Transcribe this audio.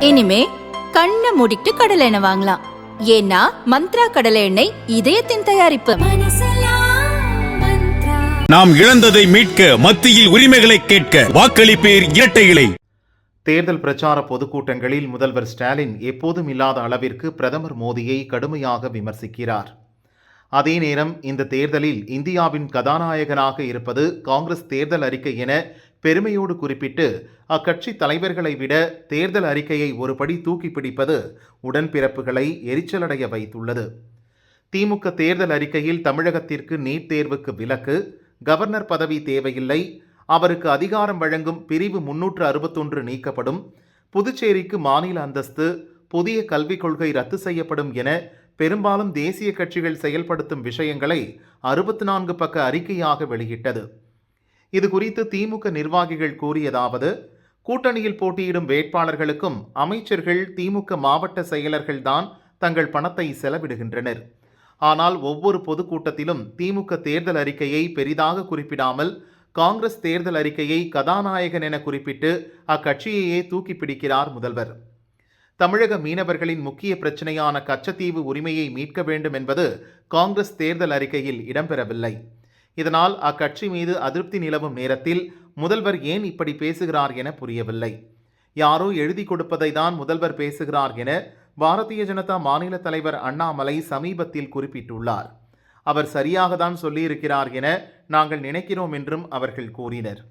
இனிமே கண்ணை மூடிட்டு கடலை எண்ணெய் வாங்கலாம். ஏன்னா மந்த்ரா கடலை எண்ணெய் இதயத்தின் தயாரிப்பு. நாம் இழந்ததை மீட்க மத்தியில் உரிமைகளை கேட்க வாக்களிப்பேர் இரட்டை இலை. தேர்தல் பிரச்சார பொதுக்கூட்டங்களில் முதல்வர் ஸ்டாலின் எப்போதும் இல்லாத அளவிற்கு பிரதமர் மோடியை கடுமையாக விமர்சிக்கிறார். அதே நேரம் இந்த தேர்தலில் இந்தியாவின் கதாநாயகனாக இருப்பது காங்கிரஸ் தேர்தல் அறிக்கை என பெருமையோடு குறிப்பிட்டு அக்கட்சி தலைவர்களை விட தேர்தல் அறிக்கையை ஒருபடி தூக்கி பிடிப்பது உடன்பிறப்புகளை எரிச்சலடைய வைத்துள்ளது. திமுக தேர்தல் அறிக்கையில் தமிழகத்திற்கு நீட் தேர்வுக்கு விலக்கு கவர்னர் பதவி தேவையில்லை அவருக்கு அதிகாரம் வழங்கும் பிரிவு முன்னூற்று அறுபத்தொன்று நீக்கப்படும் புதுச்சேரிக்கு மாநில அந்தஸ்து புதிய கல்விக் கொள்கை ரத்து செய்யப்படும் என பெரும்பாலும் தேசிய கட்சிகள் செயல்படுத்தும் விஷயங்களை அறுபத்தி நான்கு பக்க அறிக்கையாக வெளியிட்டது. இது குறித்து திமுக நிர்வாகிகள் கூறியதாவது கூட்டணியில் போட்டியிடும் வேட்பாளர்களுக்கும் அமைச்சர்கள் திமுக மாவட்ட செயலர்கள்தான் தங்கள் பணத்தை செலவிடுகின்றனர். ஆனால் ஒவ்வொரு பொதுக்கூட்டத்திலும் திமுக தேர்தல் அறிக்கையை பெரிதாக குறிப்பிடாமல் காங்கிரஸ் தேர்தல் அறிக்கையை கதாநாயகன் என குறிப்பிட்டு அக்கட்சியையே தூக்கி பிடிக்கிறார் முதல்வர். தமிழக மீனவர்களின் முக்கிய பிரச்சனையான கச்சத்தீவு உரிமையை மீட்க வேண்டும் என்பது காங்கிரஸ் தேர்தல் அறிக்கையில் இடம்பெறவில்லை. இதனால் அக்கட்சி மீது அதிருப்தி நிலவும் நேரத்தில் முதல்வர் ஏன் இப்படி பேசுகிறார் என புரியவில்லை. யாரோ எழுதி கொடுப்பதை தான் முதல்வர் பேசுகிறார் என பாரதிய ஜனதா மாநில தலைவர் அண்ணாமலை சமீபத்தில் குறிப்பிட்டுள்ளார். அவர் சரியாக தான் சொல்லியிருக்கிறார் என நாங்கள் நினைக்கிறோம் என்றும் அவர்கள் கூறினர்.